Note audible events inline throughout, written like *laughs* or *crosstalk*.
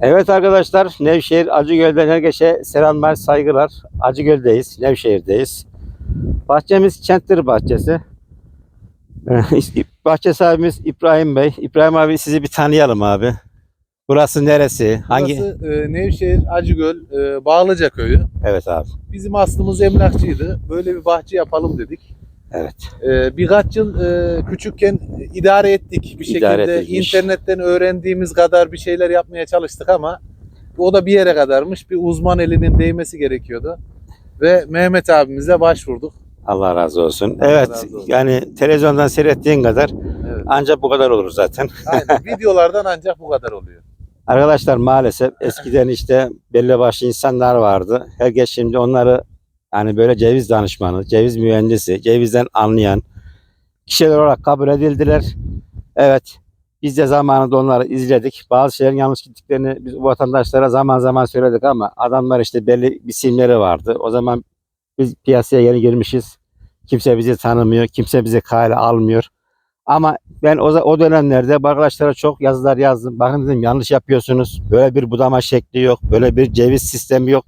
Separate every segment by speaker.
Speaker 1: Evet arkadaşlar Nevşehir Acıgöl'den herkese selamlar saygılar. Acıgöl'deyiz Nevşehir'deyiz. Bahçemiz Çenttir Bahçesi. Ee, Bahçe sahibimiz İbrahim Bey. İbrahim abi sizi bir tanıyalım abi. Burası neresi? Hangi?
Speaker 2: Burası e, Nevşehir Acıgöl e, Bağlıca köyü.
Speaker 1: Evet abi.
Speaker 2: Bizim aslımız emlakçıydı. Böyle bir bahçe yapalım dedik.
Speaker 1: Evet.
Speaker 2: E, birkaç yıl e, küçükken idare ettik bir
Speaker 1: İdare
Speaker 2: şekilde.
Speaker 1: edilmiş.
Speaker 2: internetten öğrendiğimiz kadar bir şeyler yapmaya çalıştık ama o da bir yere kadarmış. Bir uzman elinin değmesi gerekiyordu. Ve Mehmet abimize başvurduk.
Speaker 1: Allah razı olsun.
Speaker 2: Allah
Speaker 1: evet.
Speaker 2: razı olsun.
Speaker 1: Yani televizyondan seyrettiğin kadar
Speaker 2: Evet.
Speaker 1: ancak bu kadar olur zaten. *laughs*
Speaker 2: Aynen. Videolardan ancak bu kadar oluyor.
Speaker 1: Arkadaşlar maalesef eskiden işte belli başlı insanlar vardı. Herkes şimdi onları yani böyle ceviz danışmanı, ceviz mühendisi, cevizden anlayan kişiler olarak kabul edildiler. Evet biz de zamanında onları izledik. Bazı şeylerin yanlış gittiklerini biz vatandaşlara zaman zaman söyledik ama adamlar işte belli isimleri vardı. O zaman biz piyasaya yeni girmişiz. Kimse bizi tanımıyor, kimse bizi kale almıyor. Ama ben o, o dönemlerde arkadaşlara çok yazılar yazdım. Bakın dedim yanlış yapıyorsunuz. Böyle bir budama şekli yok. Böyle bir ceviz sistemi yok.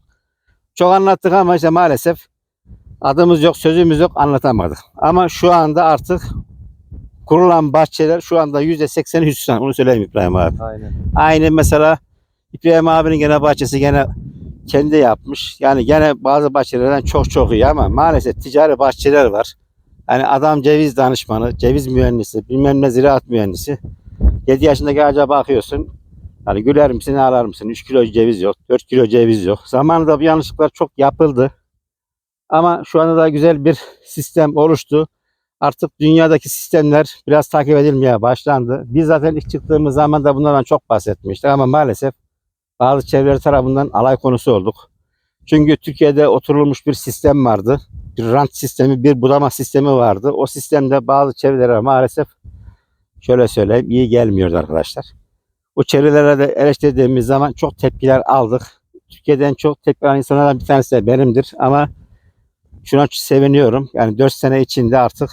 Speaker 1: Çok anlattık ama işte maalesef adımız yok, sözümüz yok anlatamadık. Ama şu anda artık kurulan bahçeler şu anda %80'i Hüsran. Onu söyleyeyim İbrahim abi.
Speaker 2: Aynen.
Speaker 1: Aynı mesela İbrahim abinin gene bahçesi gene kendi yapmış. Yani gene bazı bahçelerden çok çok iyi ama maalesef ticari bahçeler var. Yani adam ceviz danışmanı, ceviz mühendisi, bilmem ne ziraat mühendisi. 7 yaşındaki ağaca bakıyorsun. Hani güler misin, ağlar mısın? 3 kilo ceviz yok, 4 kilo ceviz yok. Zamanında bu yanlışlıklar çok yapıldı. Ama şu anda da güzel bir sistem oluştu. Artık dünyadaki sistemler biraz takip edilmeye başlandı. Biz zaten ilk çıktığımız zaman da bunlardan çok bahsetmiştik ama maalesef bazı çevreler tarafından alay konusu olduk. Çünkü Türkiye'de oturulmuş bir sistem vardı. Bir rant sistemi, bir budama sistemi vardı. O sistemde bazı çevrelere maalesef şöyle söyleyeyim iyi gelmiyordu arkadaşlar. O çevrelere de eleştirdiğimiz zaman çok tepkiler aldık. Türkiye'den çok tepki alan insanlardan bir tanesi de benimdir ama şuna seviniyorum. Yani 4 sene içinde artık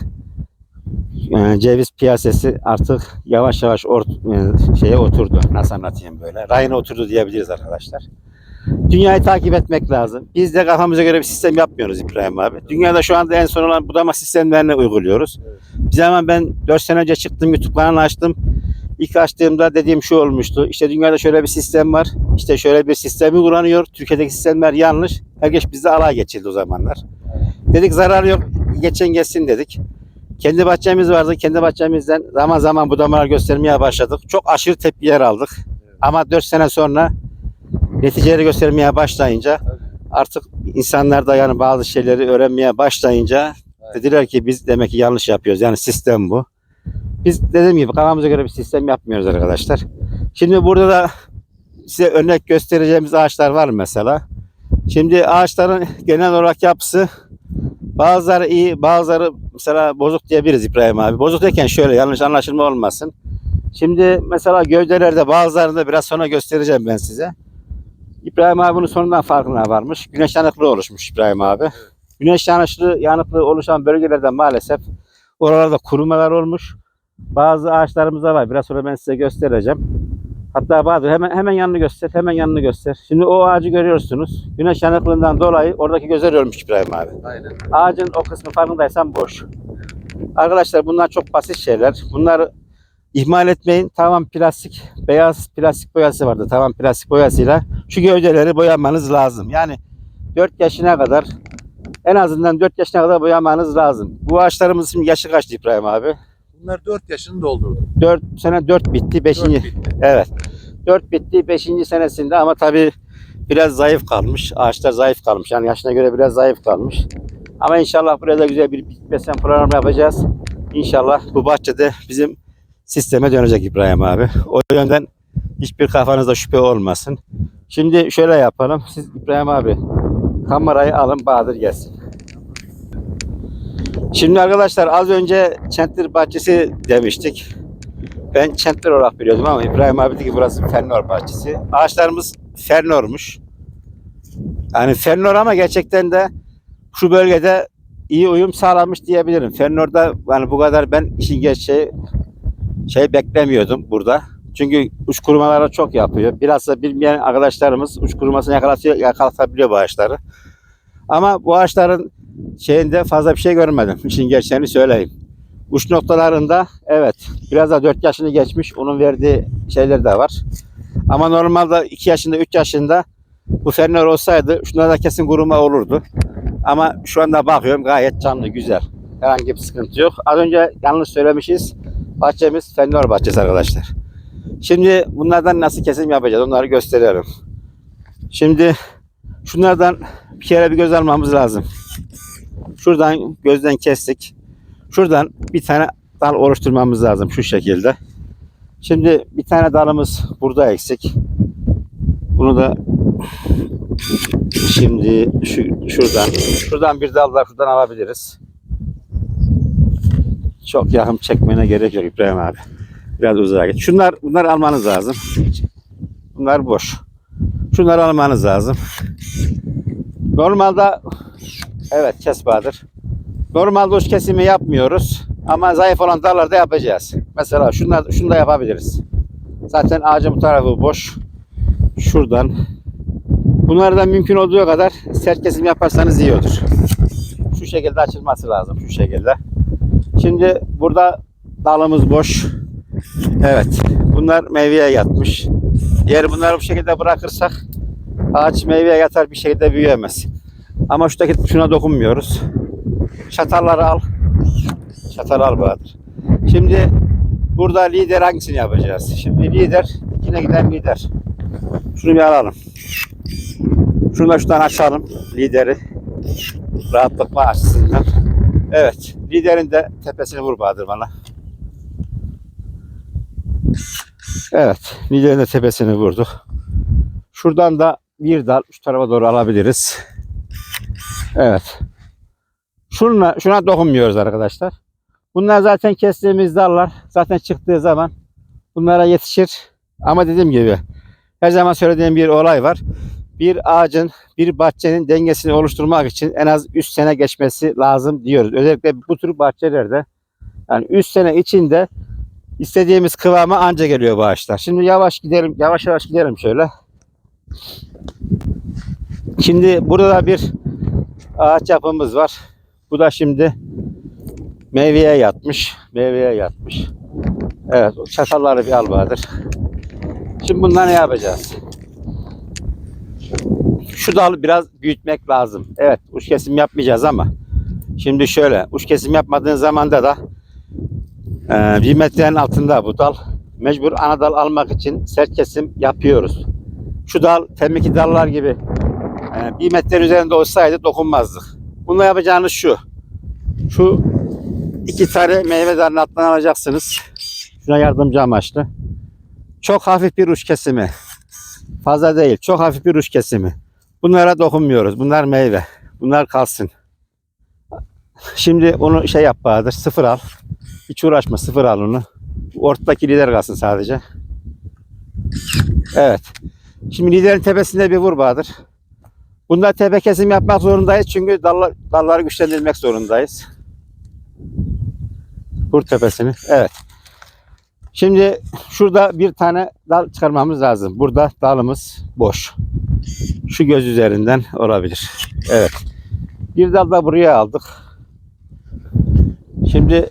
Speaker 1: e, ceviz piyasası artık yavaş yavaş ort- e, şeye oturdu. Nasıl anlatayım böyle? Rayına oturdu diyebiliriz arkadaşlar. Dünyayı takip etmek lazım. Biz de kafamıza göre bir sistem yapmıyoruz İbrahim abi. Dünyada şu anda en son olan budama sistemlerini uyguluyoruz. Bir zaman ben 4 sene önce çıktım YouTube kanalını açtım. İlk açtığımda dediğim şu olmuştu. İşte dünyada şöyle bir sistem var. İşte şöyle bir sistem uygulanıyor. Türkiye'deki sistemler yanlış. Herkes bizde alay geçildi o zamanlar. Dedik zarar yok. Geçen geçsin dedik. Kendi bahçemiz vardı. Kendi bahçemizden zaman zaman budamalar göstermeye başladık. Çok aşırı tepkiler aldık. Ama 4 sene sonra neticeleri göstermeye başlayınca artık insanlar da yani bazı şeyleri öğrenmeye başlayınca dediler ki biz demek ki yanlış yapıyoruz. Yani sistem bu. Biz dediğim gibi kafamıza göre bir sistem yapmıyoruz arkadaşlar. Şimdi burada da size örnek göstereceğimiz ağaçlar var mesela. Şimdi ağaçların genel olarak yapısı bazıları iyi, bazıları mesela bozuk diyebiliriz İbrahim abi. Bozuk derken şöyle yanlış anlaşılma olmasın. Şimdi mesela gövdelerde bazılarında biraz sonra göstereceğim ben size. İbrahim abi bunun sonundan farkına varmış. Güneş yanıklığı oluşmuş İbrahim abi. Güneş yanıklığı, yanıklığı oluşan bölgelerde maalesef oralarda kurumalar olmuş. Bazı ağaçlarımızda var. Biraz sonra ben size göstereceğim. Hatta bazı hemen hemen yanını göster, hemen yanını göster. Şimdi o ağacı görüyorsunuz. Güneş yanıklığından dolayı oradaki gözler ölmüş İbrahim abi.
Speaker 2: Aynen.
Speaker 1: Ağacın o kısmı farkındaysan boş. Arkadaşlar bunlar çok basit şeyler. Bunları ihmal etmeyin. Tamam plastik, beyaz plastik boyası vardı. Tamam plastik boyasıyla şu gövdeleri boyamanız lazım. Yani 4 yaşına kadar en azından 4 yaşına kadar boyamanız lazım. Bu ağaçlarımız şimdi yaşı kaçtı İbrahim abi?
Speaker 2: Bunlar 4 yaşını doldurdu.
Speaker 1: 4 sene 4 bitti. 5.
Speaker 2: Dört bitti.
Speaker 1: Evet. 4 bitti 5. senesinde ama tabii biraz zayıf kalmış. Ağaçlar zayıf kalmış. Yani yaşına göre biraz zayıf kalmış. Ama inşallah buraya da güzel bir bitmesen program yapacağız. İnşallah bu bahçede bizim sisteme dönecek İbrahim abi. O yönden hiçbir kafanızda şüphe olmasın. Şimdi şöyle yapalım. Siz İbrahim abi kamerayı alın Bahadır gelsin. Şimdi arkadaşlar az önce Çentlir Bahçesi demiştik. Ben Çentler olarak biliyordum ama İbrahim abi dedi ki burası Fernor bahçesi. Ağaçlarımız Fernor'muş. Yani Fernor ama gerçekten de şu bölgede iyi uyum sağlamış diyebilirim. Fernor'da yani bu kadar ben işin gerçeği şey beklemiyordum burada. Çünkü uç kurumaları çok yapıyor. Biraz da bilmeyen arkadaşlarımız uç kurumasını yakalatıyor, yakalatabiliyor bu ağaçları. Ama bu ağaçların şeyinde fazla bir şey görmedim. *laughs* İşin gerçeğini söyleyeyim. Uç noktalarında evet biraz da 4 yaşını geçmiş. Onun verdiği şeyler de var. Ama normalde 2 yaşında 3 yaşında bu fenler olsaydı şunlarda kesin kuruma olurdu. Ama şu anda bakıyorum gayet canlı güzel. Herhangi bir sıkıntı yok. Az önce yanlış söylemişiz. Bahçemiz fenler bahçesi arkadaşlar. Şimdi bunlardan nasıl kesim yapacağız onları gösteriyorum. Şimdi şunlardan bir kere bir göz almamız lazım. Şuradan gözden kestik. Şuradan bir tane dal oluşturmamız lazım şu şekilde. Şimdi bir tane dalımız burada eksik. Bunu da şimdi şu, şuradan şuradan bir dal da şuradan alabiliriz. Çok yakın çekmene gerek yok İbrahim abi. Biraz uzağa git. Şunlar bunları almanız lazım. Bunlar boş. Şunları almanız lazım. Normalde evet kes Bahadır. Normalde uç kesimi yapmıyoruz. Ama zayıf olan dallarda yapacağız. Mesela şunlar, şunu da yapabiliriz. Zaten ağacın bu tarafı boş. Şuradan. Bunlardan mümkün olduğu kadar sert kesim yaparsanız iyi olur. Şu şekilde açılması lazım. Şu şekilde. Şimdi burada dalımız boş. Evet. Bunlar meyveye yatmış. Eğer bunları bu şekilde bırakırsak ağaç meyveye yatar bir şekilde büyüyemez. Ama şuradaki şuna dokunmuyoruz. Çatalları al. Çatal al Bahadır. Şimdi burada lider hangisini yapacağız? Şimdi lider, yine giden lider. Şunu bir alalım. Şunu da şuradan açalım. Lideri. Rahatlıkla açsınlar. Evet. Liderin de tepesini vur Bahadır bana. Evet. Liderin de tepesini vurduk. Şuradan da bir dal şu tarafa doğru alabiliriz. Evet. Şuna, şuna dokunmuyoruz arkadaşlar. Bunlar zaten kestiğimiz dallar. Zaten çıktığı zaman bunlara yetişir. Ama dediğim gibi her zaman söylediğim bir olay var. Bir ağacın, bir bahçenin dengesini oluşturmak için en az 3 sene geçmesi lazım diyoruz. Özellikle bu tür bahçelerde yani 3 sene içinde istediğimiz kıvama anca geliyor bu ağaçlar. Şimdi yavaş gidelim, yavaş yavaş gidelim şöyle. Şimdi burada da bir ağaç yapımız var. Bu da şimdi meyveye yatmış. Meyveye yatmış. Evet o çatalları bir al Bahadır. Şimdi bundan ne yapacağız? Şu dalı biraz büyütmek lazım. Evet uç kesim yapmayacağız ama şimdi şöyle uç kesim yapmadığın zamanda da e, bir metrenin altında bu dal. Mecbur ana dal almak için sert kesim yapıyoruz. Şu dal temiki dallar gibi e, bir metrenin üzerinde olsaydı dokunmazdık. Bunu yapacağınız şu. Şu iki tane meyve dalının altından alacaksınız. Şuna yardımcı amaçlı. Çok hafif bir uç kesimi. Fazla değil. Çok hafif bir uç kesimi. Bunlara dokunmuyoruz. Bunlar meyve. Bunlar kalsın. Şimdi onu şey yap Bahadır. Sıfır al. Hiç uğraşma. Sıfır al onu. Ortadaki lider kalsın sadece. Evet. Şimdi liderin tepesinde bir vur Bahadır. Bunda tepe kesim yapmak zorundayız çünkü dallar, dalları güçlendirmek zorundayız. Vur tepesini. Evet. Şimdi şurada bir tane dal çıkarmamız lazım. Burada dalımız boş. Şu göz üzerinden olabilir. Evet. Bir dal da buraya aldık. Şimdi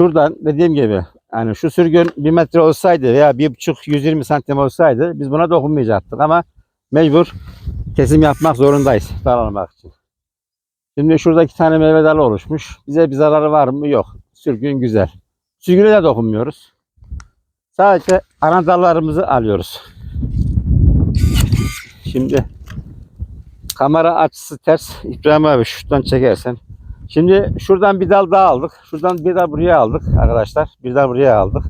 Speaker 1: şuradan dediğim gibi yani şu sürgün bir metre olsaydı veya bir buçuk 120 santim olsaydı biz buna dokunmayacaktık ama mecbur kesim yapmak zorundayız dal almak için. Şimdi şurada iki tane meyve dalı oluşmuş. Bize bir zararı var mı? Yok. Sürgün güzel. Sürgüne de dokunmuyoruz. Sadece ana dallarımızı alıyoruz. Şimdi kamera açısı ters. İbrahim abi şuradan çekersen. Şimdi şuradan bir dal daha aldık. Şuradan bir dal buraya aldık arkadaşlar. Bir dal buraya aldık.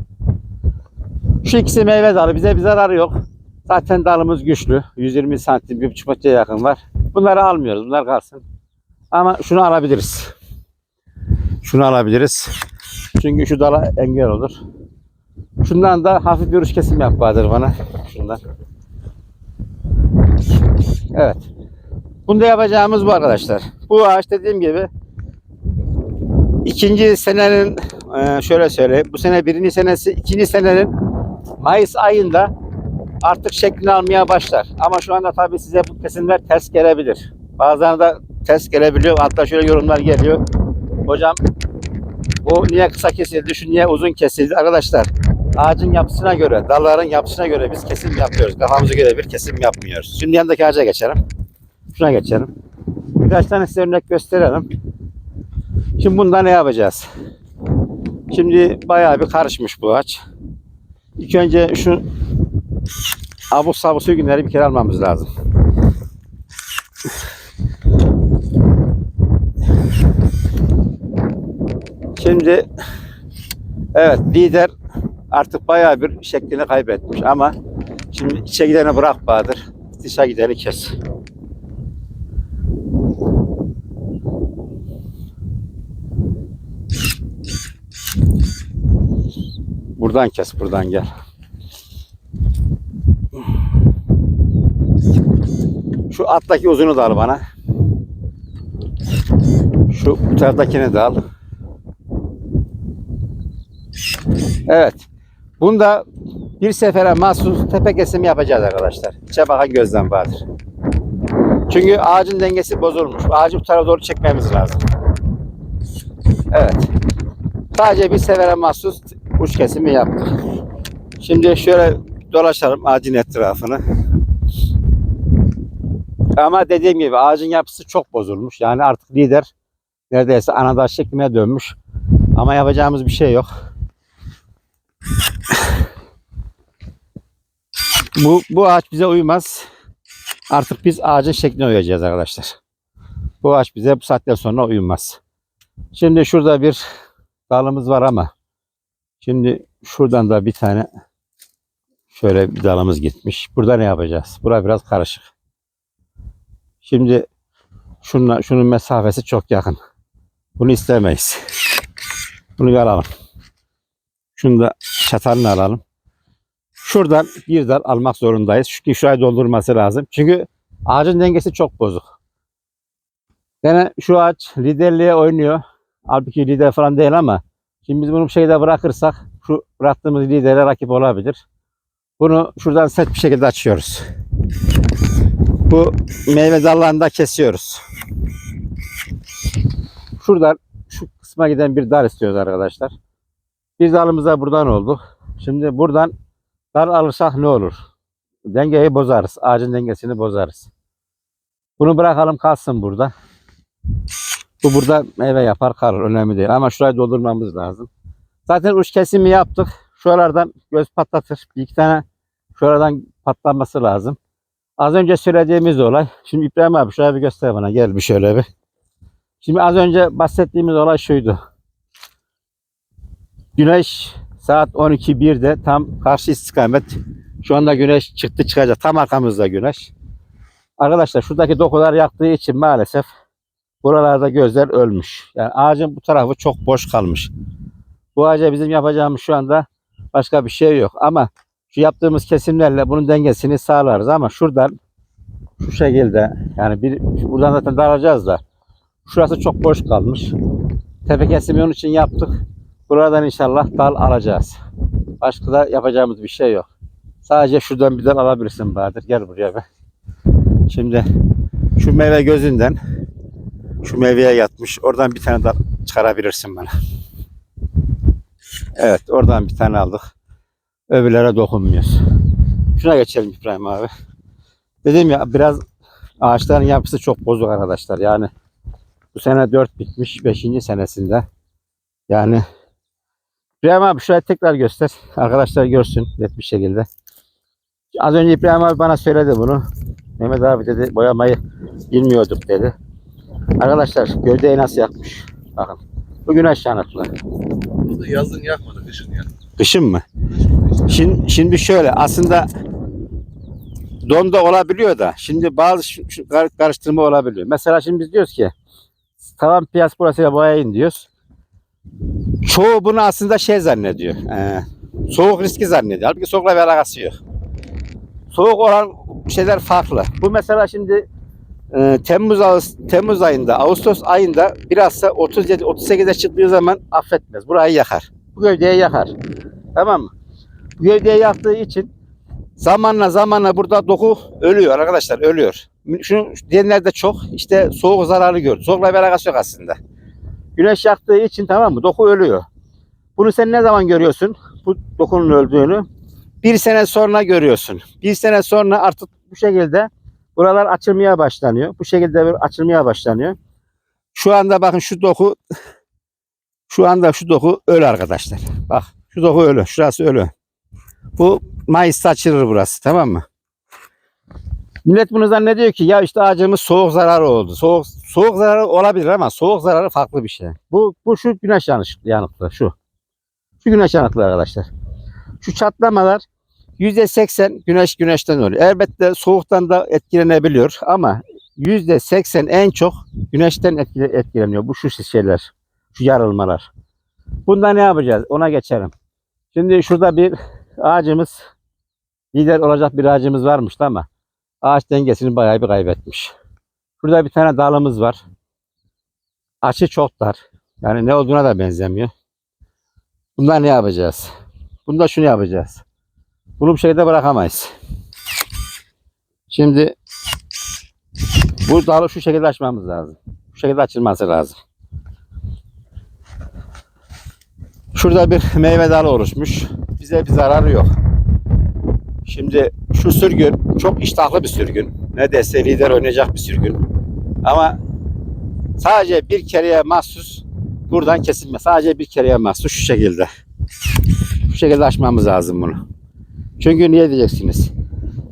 Speaker 1: Şu ikisi meyve dalı. Bize bir zararı yok. Zaten dalımız güçlü. 120 santim, 1,5 metreye yakın var. Bunları almıyoruz. Bunlar kalsın. Ama şunu alabiliriz. Şunu alabiliriz. Çünkü şu dala engel olur. Şundan da hafif bir uç kesim yap Bahadır bana. Şundan. Evet. Bunda yapacağımız bu arkadaşlar. Bu ağaç dediğim gibi ikinci senenin e, şöyle söyleyeyim. Bu sene birinci senesi, ikinci senenin Mayıs ayında artık şeklini almaya başlar. Ama şu anda tabii size bu kesimler ters gelebilir. Bazılarına da ters gelebiliyor. Hatta şöyle yorumlar geliyor. Hocam bu niye kısa kesildi, şu niye uzun kesildi? Arkadaşlar ağacın yapısına göre, dalların yapısına göre biz kesim yapıyoruz. Kafamıza göre bir kesim yapmıyoruz. Şimdi yanındaki ağaca geçelim. Şuna geçelim. Birkaç tane size örnek gösterelim. Şimdi bunda ne yapacağız? Şimdi bayağı bir karışmış bu ağaç. İlk önce şu abuk sabuk sürgünleri bir kere almamız lazım. Şimdi evet lider artık bayağı bir şeklini kaybetmiş ama şimdi içe gideni bırak Bahadır. Dışa gideni kes. Buradan kes, buradan gel. Şu alttaki uzunu da al bana. Şu bu taraftakini de al. Evet. Bunda bir sefere mahsus tepe kesimi yapacağız arkadaşlar. İçe bakan gözden vardır. Çünkü ağacın dengesi bozulmuş. Ağacı bu tarafa doğru çekmemiz lazım. Evet. Sadece bir sefere mahsus uç kesimi yaptık. Şimdi şöyle dolaşalım ağacın etrafını. Ama dediğim gibi ağacın yapısı çok bozulmuş. Yani artık lider neredeyse anadaş şekline dönmüş. Ama yapacağımız bir şey yok. Bu, bu ağaç bize uymaz. Artık biz ağacın şekline uyacağız arkadaşlar. Bu ağaç bize bu saatten sonra uymaz. Şimdi şurada bir dalımız var ama şimdi şuradan da bir tane şöyle bir dalımız gitmiş. Burada ne yapacağız? Bura biraz karışık. Şimdi şunla, şunun mesafesi çok yakın. Bunu istemeyiz. Bunu alalım. Şunu da çatalını alalım. Şuradan bir dal almak zorundayız. Çünkü şurayı doldurması lazım. Çünkü ağacın dengesi çok bozuk. Yine şu ağaç liderliğe oynuyor. Halbuki lider falan değil ama şimdi biz bunu bu şekilde bırakırsak şu bıraktığımız lidere rakip olabilir. Bunu şuradan set bir şekilde açıyoruz. Bu meyve dallarını da kesiyoruz. Şuradan şu kısma giden bir dal istiyoruz arkadaşlar. Bir dalımız da buradan oldu. Şimdi buradan dal alırsak ne olur? Dengeyi bozarız. Ağacın dengesini bozarız. Bunu bırakalım kalsın burada. Bu burada meyve yapar kalır. Önemli değil. Ama şurayı doldurmamız lazım. Zaten uç kesimi yaptık. Şuralardan göz patlatır. Bir iki tane şuradan patlaması lazım. Az önce söylediğimiz olay. Şimdi İbrahim abi şuraya bir göster bana. Gel bir şöyle bir. Şimdi az önce bahsettiğimiz olay şuydu. Güneş saat 12.1'de tam karşı istikamet. Şu anda güneş çıktı çıkacak. Tam arkamızda güneş. Arkadaşlar şuradaki dokular yaktığı için maalesef buralarda gözler ölmüş. Yani ağacın bu tarafı çok boş kalmış. Bu ağaca bizim yapacağımız şu anda başka bir şey yok. Ama şu yaptığımız kesimlerle bunun dengesini sağlarız. Ama şuradan şu şekilde yani bir buradan zaten daracağız da şurası çok boş kalmış. Tepe kesimi onun için yaptık. Buradan inşallah dal alacağız. Başka da yapacağımız bir şey yok. Sadece şuradan bir dal alabilirsin Bahadır. Gel buraya be. Şimdi şu meyve gözünden şu meyveye yatmış. Oradan bir tane dal çıkarabilirsin bana. Evet oradan bir tane aldık. Öbürlere dokunmuyoruz. Şuna geçelim İbrahim abi. Dedim ya biraz ağaçların yapısı çok bozuk arkadaşlar. Yani bu sene 4 bitmiş 5. senesinde. Yani İbrahim abi şurayı tekrar göster. Arkadaşlar görsün net bir şekilde. Az önce İbrahim abi bana söyledi bunu. Mehmet abi dedi boyamayı bilmiyorduk dedi. Arkadaşlar gövdeyi nasıl yakmış? Bakın. Bu güneş yanıklı.
Speaker 2: Bunu da yazın yakmadı kışın ya.
Speaker 1: Kışın mı? Şimdi, şimdi şöyle aslında donda olabiliyor da şimdi bazı karıştırma olabiliyor. Mesela şimdi biz diyoruz ki tavan piyas burasıyla boyayın diyoruz. Çoğu bunu aslında şey zannediyor. e, soğuk riski zannediyor. Halbuki soğukla bir alakası yok. Soğuk olan şeyler farklı. Bu mesela şimdi e, Temmuz Temmuz ayında, Ağustos ayında bilhassa 37 38'e çıktığı zaman affetmez. Burayı yakar. Bu gövdeyi yakar. Tamam mı? Bu gövdeyi yaktığı için zamanla zamanla burada doku ölüyor arkadaşlar, ölüyor. Şunu diyenler de çok işte soğuk zararı gör. Soğukla bir alakası yok aslında. Güneş yaktığı için tamam mı? Doku ölüyor. Bunu sen ne zaman görüyorsun? Bu dokunun öldüğünü. Bir sene sonra görüyorsun. Bir sene sonra artık bu şekilde buralar açılmaya başlanıyor. Bu şekilde bir açılmaya başlanıyor. Şu anda bakın şu doku *laughs* şu anda şu doku ölü arkadaşlar. Bak şu doku ölü. Şurası ölü. Bu Mayıs'ta açılır burası tamam mı? Millet bunu zannediyor ki ya işte ağacımız soğuk zararı oldu. Soğuk soğuk zararı olabilir ama soğuk zararı farklı bir şey. Bu bu şu güneş yanıklığı, şu. Şu güneş yanıklığı arkadaşlar. Şu çatlamalar %80 güneş güneşten oluyor. Elbette soğuktan da etkilenebiliyor ama %80 en çok güneşten etkile- etkileniyor. Bu şu şeyler, şu yarılmalar. Bunda ne yapacağız? Ona geçelim. Şimdi şurada bir ağacımız, lider olacak bir ağacımız varmış ama ağaç dengesini bayağı bir kaybetmiş. Şurada bir tane dalımız var. Açı çok dar. Yani ne olduğuna da benzemiyor. Bunlar ne yapacağız? Bunda şunu yapacağız. Bunu bu şekilde bırakamayız. Şimdi bu dalı şu şekilde açmamız lazım. Bu şekilde açılması lazım. Şurada bir meyve dalı oluşmuş. Bize bir zararı yok. Şimdi şu sürgün çok iştahlı bir sürgün. Ne dese lider oynayacak bir sürgün. Ama sadece bir kereye mahsus buradan kesilme. Sadece bir kereye mahsus şu şekilde. Şu şekilde açmamız lazım bunu. Çünkü niye diyeceksiniz?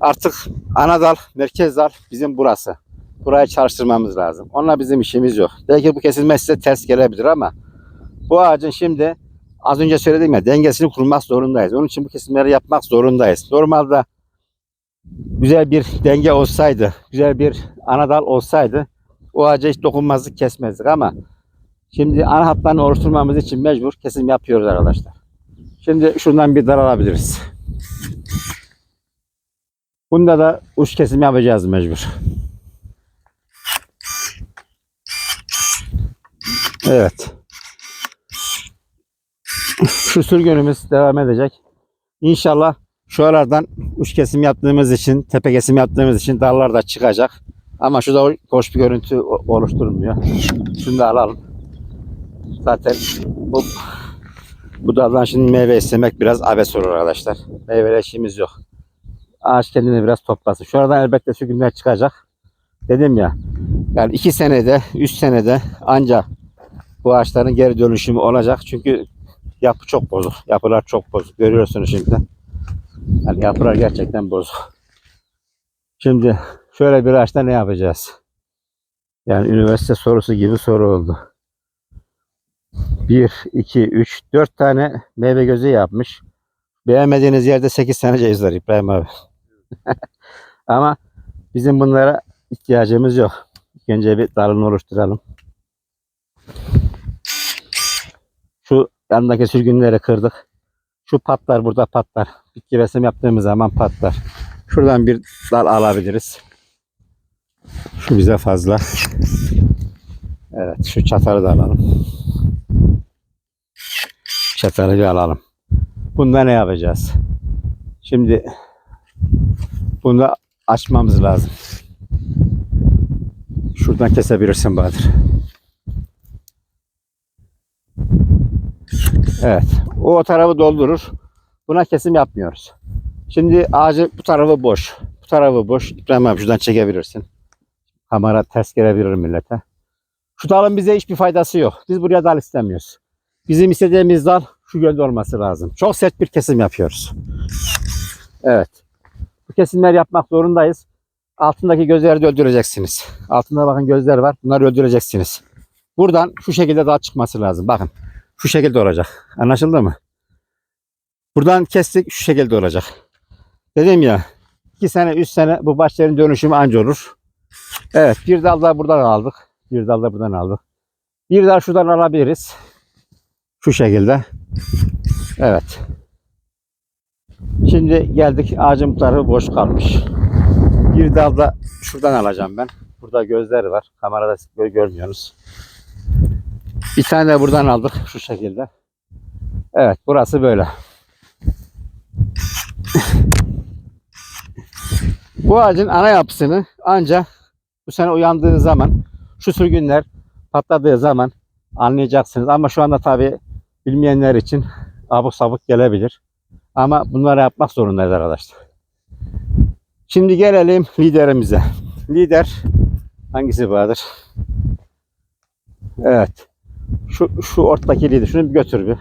Speaker 1: Artık ana dal, merkez dal bizim burası. Burayı çalıştırmamız lazım. Onunla bizim işimiz yok. Belki bu kesilme size ters gelebilir ama bu ağacın şimdi az önce söyledim ya dengesini kurmak zorundayız. Onun için bu kesimleri yapmak zorundayız. Normalde güzel bir denge olsaydı, güzel bir ana dal olsaydı o ağaca hiç dokunmazlık kesmezdik ama şimdi ana hatlarını oluşturmamız için mecbur kesim yapıyoruz arkadaşlar. Şimdi şundan bir dal alabiliriz. Bunda da uç kesim yapacağız mecbur. Evet. Şu sürgünümüz devam edecek. İnşallah şu aralardan uç kesim yaptığımız için, tepe kesim yaptığımız için dallar da çıkacak. Ama şu da hoş bir görüntü oluşturmuyor. Şunu da alalım. Zaten bu bu daldan şimdi meyve istemek biraz abes olur arkadaşlar. Meyveyle işimiz yok. Ağaç kendini biraz toplasın. Şu aradan elbette sürgünler çıkacak. Dedim ya. Yani iki senede, üç senede ancak bu ağaçların geri dönüşümü olacak. Çünkü yapı çok bozuk. Yapılar çok bozuk. Görüyorsunuz şimdi. Yani yapılar gerçekten bozuk. Şimdi şöyle bir ağaçta ne yapacağız? Yani üniversite sorusu gibi soru oldu. 1, 2, 3, 4 tane meyve gözü yapmış. Beğenmediğiniz yerde 8 tane ceviz var İbrahim abi. *laughs* Ama bizim bunlara ihtiyacımız yok. İlk önce bir dalını oluşturalım. Şu yanındaki sürgünleri kırdık. Şu patlar burada patlar. Bitki resim yaptığımız zaman patlar. Şuradan bir dal alabiliriz. Şu bize fazla. Evet şu çatarı da alalım. Çatarı bir alalım. Bunda ne yapacağız? Şimdi bunu açmamız lazım. Şuradan kesebilirsin Bahadır. Evet. O tarafı doldurur. Buna kesim yapmıyoruz. Şimdi ağacı bu tarafı boş. Bu tarafı boş. İbrahim abi şuradan çekebilirsin. Kamera ters gelebilir millete. Şu dalın bize hiçbir faydası yok. Biz buraya dal istemiyoruz. Bizim istediğimiz dal şu gölde olması lazım. Çok sert bir kesim yapıyoruz. Evet. Bu kesimler yapmak zorundayız. Altındaki gözleri de öldüreceksiniz. Altında bakın gözler var. Bunları öldüreceksiniz. Buradan şu şekilde dal çıkması lazım. Bakın. Şu şekilde olacak. Anlaşıldı mı? Buradan kestik şu şekilde olacak. Dedim ya 2 sene 3 sene bu başların dönüşümü anca olur. Evet bir dal da buradan aldık. Bir dal da buradan aldık. Bir dal şuradan alabiliriz. Şu şekilde. Evet. Şimdi geldik ağacın tarafı boş kalmış. Bir dal da şuradan alacağım ben. Burada gözleri var. Kamerada gö- görmüyorsunuz. Bir tane de buradan aldık şu şekilde. Evet burası böyle. Bu ağacın ana yapısını ancak bu sene uyandığı zaman şu sürgünler patladığı zaman anlayacaksınız. Ama şu anda tabi bilmeyenler için abuk sabuk gelebilir. Ama bunları yapmak zorundayız arkadaşlar. Şimdi gelelim liderimize. Lider hangisi vardır? Evet. Şu, şu ortadaki lider. Şunu bir götür bir.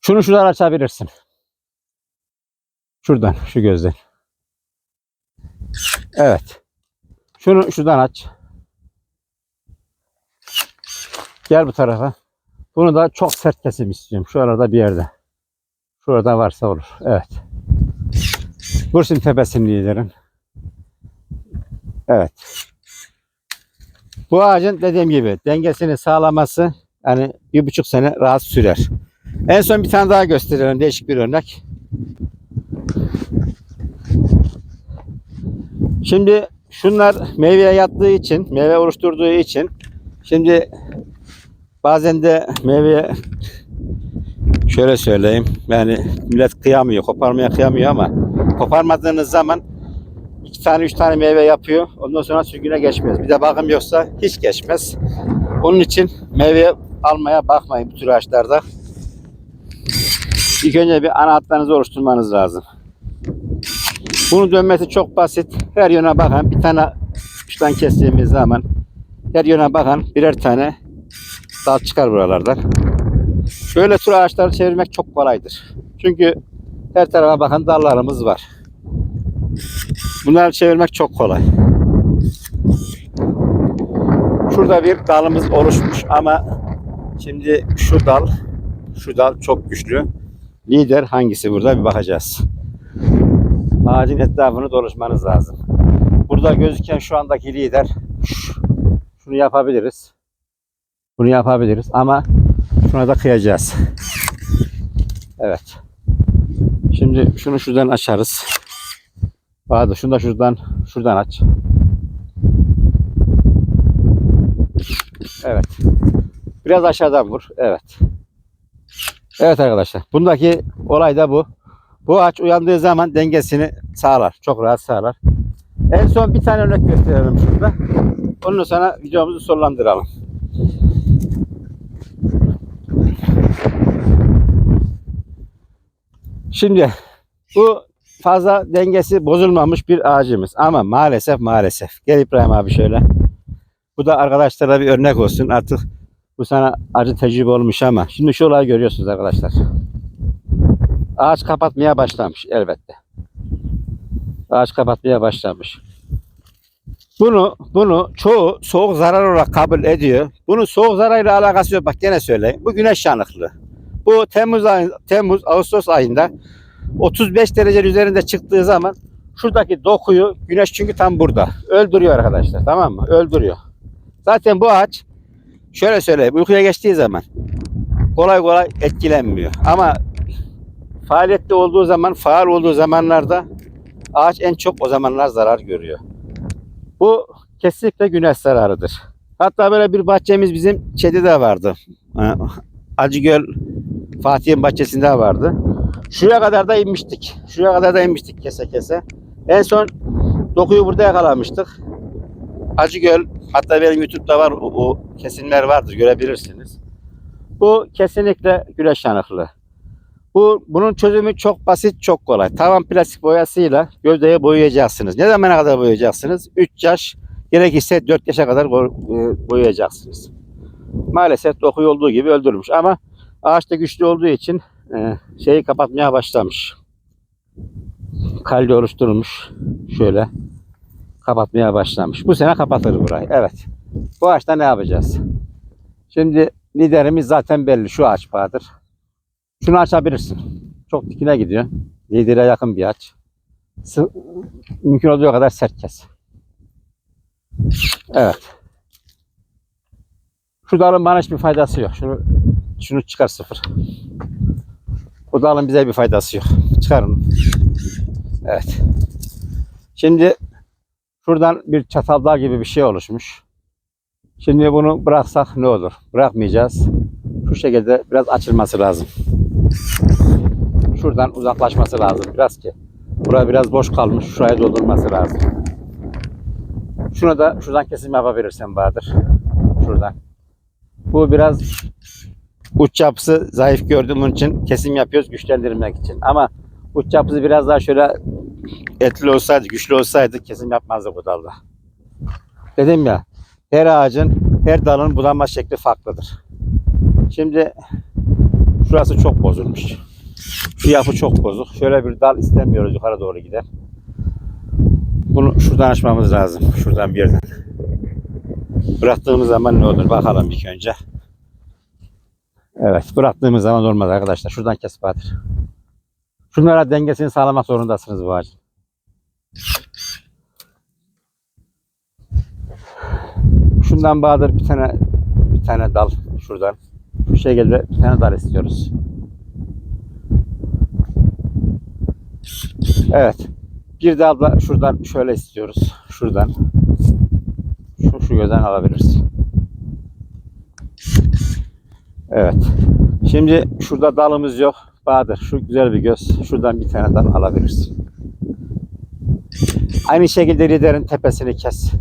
Speaker 1: Şunu şuradan açabilirsin. Şuradan, şu gözden. Evet. Şunu şuradan aç. Gel bu tarafa. Bunu da çok sert kesim istiyorum. Şu arada bir yerde. Şurada varsa olur. Evet. Şimdi tepesini liderin. Evet. Bu ağacın dediğim gibi dengesini sağlaması yani bir buçuk sene rahat sürer. En son bir tane daha gösterelim. Değişik bir örnek. Şimdi şunlar meyveye yattığı için, meyve oluşturduğu için şimdi bazen de meyveye şöyle söyleyeyim yani millet kıyamıyor, koparmaya kıyamıyor ama koparmadığınız zaman iki tane üç tane meyve yapıyor. Ondan sonra sürgüne geçmez. Bir de bakım yoksa hiç geçmez. Onun için meyve almaya bakmayın bu tür ağaçlarda. İlk önce bir ana hatlarınızı oluşturmanız lazım. Bunun dönmesi çok basit. Her yöne bakın. Bir tane uçtan kestiğimiz zaman her yöne bakın. Birer tane dal çıkar buralardan. Böyle tür ağaçları çevirmek çok kolaydır. Çünkü her tarafa bakın dallarımız var. Bunları çevirmek çok kolay. Şurada bir dalımız oluşmuş ama şimdi şu dal şu dal çok güçlü. Lider hangisi burada bir bakacağız. Ağacın etrafını dolaşmanız lazım. Burada gözüken şu andaki lider şu- şunu yapabiliriz. Bunu yapabiliriz ama şuna da kıyacağız. Evet. Şimdi şunu şuradan açarız. Pardon şunu da şuradan şuradan aç. Evet. Biraz aşağıdan vur. Evet. Evet arkadaşlar. Bundaki olay da bu. Bu ağaç uyandığı zaman dengesini sağlar. Çok rahat sağlar. En son bir tane örnek gösterelim şurada. Ondan sonra videomuzu sonlandıralım. Şimdi bu fazla dengesi bozulmamış bir ağacımız. Ama maalesef maalesef. Gel İbrahim abi şöyle. Bu da arkadaşlara bir örnek olsun. Artık bu sana acı tecrübe olmuş ama. Şimdi şu olayı görüyorsunuz arkadaşlar. Ağaç kapatmaya başlamış elbette. Ağaç kapatmaya başlamış. Bunu bunu çoğu soğuk zarar olarak kabul ediyor. Bunun soğuk zararıyla alakası yok. Bak gene söyleyeyim. Bu güneş yanıklı. Bu Temmuz ayı, Temmuz Ağustos ayında 35 derece üzerinde çıktığı zaman şuradaki dokuyu güneş çünkü tam burada. Öldürüyor arkadaşlar. Tamam mı? Öldürüyor. Zaten bu ağaç şöyle söyleyeyim. Uykuya geçtiği zaman kolay kolay etkilenmiyor. Ama faaliyette olduğu zaman, faal olduğu zamanlarda ağaç en çok o zamanlar zarar görüyor. Bu kesinlikle güneş zararıdır. Hatta böyle bir bahçemiz bizim Çedi de vardı. Acıgöl Fatih'in bahçesinde vardı. Şuraya kadar da inmiştik. Şuraya kadar da inmiştik kese kese. En son dokuyu burada yakalamıştık. Acıgöl hatta benim YouTube'da var o, o kesimler vardır görebilirsiniz. Bu kesinlikle güneş yanıklı. Bu bunun çözümü çok basit, çok kolay. Tavan plastik boyasıyla gövdeyi boyayacaksınız. Ne zamana kadar boyayacaksınız? 3 yaş, gerekirse 4 yaşa kadar e, boyayacaksınız. Maalesef dokuyu olduğu gibi öldürmüş ama ağaç da güçlü olduğu için e, şeyi kapatmaya başlamış. Kaldi oluşturmuş. Şöyle kapatmaya başlamış. Bu sene kapatır burayı. Evet. Bu ağaçta ne yapacağız? Şimdi liderimiz zaten belli. Şu ağaç Bahadır. Şunu açabilirsin. Çok dikine gidiyor. Lidere yakın bir ağaç. Mümkün olduğu kadar sert kes. Evet. Şu dalın bana hiçbir faydası yok. Şunu şunu çıkar sıfır. Bu dalın bize bir faydası yok. Çıkar onu. Evet. Şimdi şuradan bir çatallar gibi bir şey oluşmuş. Şimdi bunu bıraksak ne olur? Bırakmayacağız. Şu şekilde biraz açılması lazım. Şuradan uzaklaşması lazım biraz ki. Buraya biraz boş kalmış. Şuraya doldurması lazım. Şuna da şuradan kesim yapabilirsen Bahadır. Şuradan. Bu biraz uç yapısı zayıf gördüğüm için kesim yapıyoruz güçlendirmek için. Ama uç yapısı biraz daha şöyle etli olsaydı, güçlü olsaydı kesim yapmazdı bu dalda. Dedim ya her ağacın, her dalın budanma şekli farklıdır. Şimdi şurası çok bozulmuş. Şu yapı çok bozuk. Şöyle bir dal istemiyoruz yukarı doğru gider. Bunu şuradan açmamız lazım. Şuradan bir yerden. Bıraktığımız zaman ne olur bakalım ilk önce. Evet bıraktığımız zaman olmaz arkadaşlar. Şuradan kes Bahadır. Şunlara dengesini sağlamak zorundasınız bu ağacın. Şundan Bahadır bir tane bir tane dal şuradan. Şu şekilde bir tane dal istiyoruz. Evet. Bir dal da şuradan şöyle istiyoruz. Şuradan. Şu, şu gözden alabiliriz. Evet. Şimdi şurada dalımız yok. Bahadır şu güzel bir göz. Şuradan bir tane dal alabiliriz. Aynı şekilde liderin tepesini kes.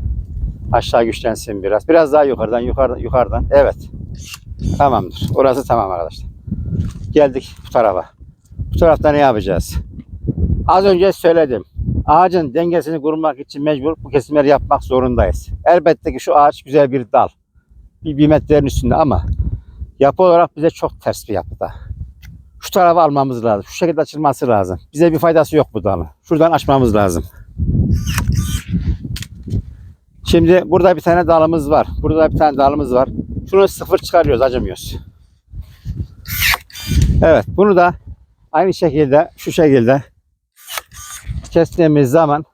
Speaker 1: Aşağı güçlensin biraz. Biraz daha yukarıdan, yukarıdan, yukarıdan. Evet. Tamamdır. Orası tamam arkadaşlar. Geldik bu tarafa. Bu tarafta ne yapacağız? Az önce söyledim. Ağacın dengesini kurmak için mecbur bu kesimleri yapmak zorundayız. Elbette ki şu ağaç güzel bir dal. Bir, bir metrenin üstünde ama yapı olarak bize çok ters bir yapıda. Şu tarafa almamız lazım. Şu şekilde açılması lazım. Bize bir faydası yok bu dalın. Şuradan açmamız lazım. Şimdi burada bir tane dalımız var. Burada bir tane dalımız var. Şunu sıfır çıkarıyoruz, acımıyoruz. Evet, bunu da aynı şekilde, şu şekilde kestiğimiz zaman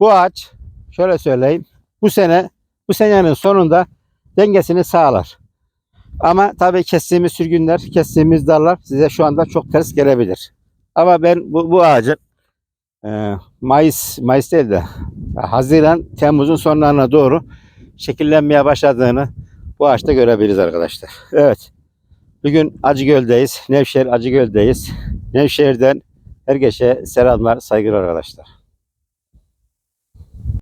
Speaker 1: bu ağaç, şöyle söyleyeyim, bu sene, bu senenin sonunda dengesini sağlar. Ama tabii kestiğimiz sürgünler, kestiğimiz dallar size şu anda çok ters gelebilir. Ama ben bu, bu ağacı e, Mayıs, Mayıs değil de Haziran, Temmuz'un sonlarına doğru şekillenmeye başladığını bu ağaçta görebiliriz arkadaşlar. Evet. Bugün Acıgöl'deyiz. Nevşehir Acıgöl'deyiz. Nevşehir'den herkese selamlar, saygılar arkadaşlar.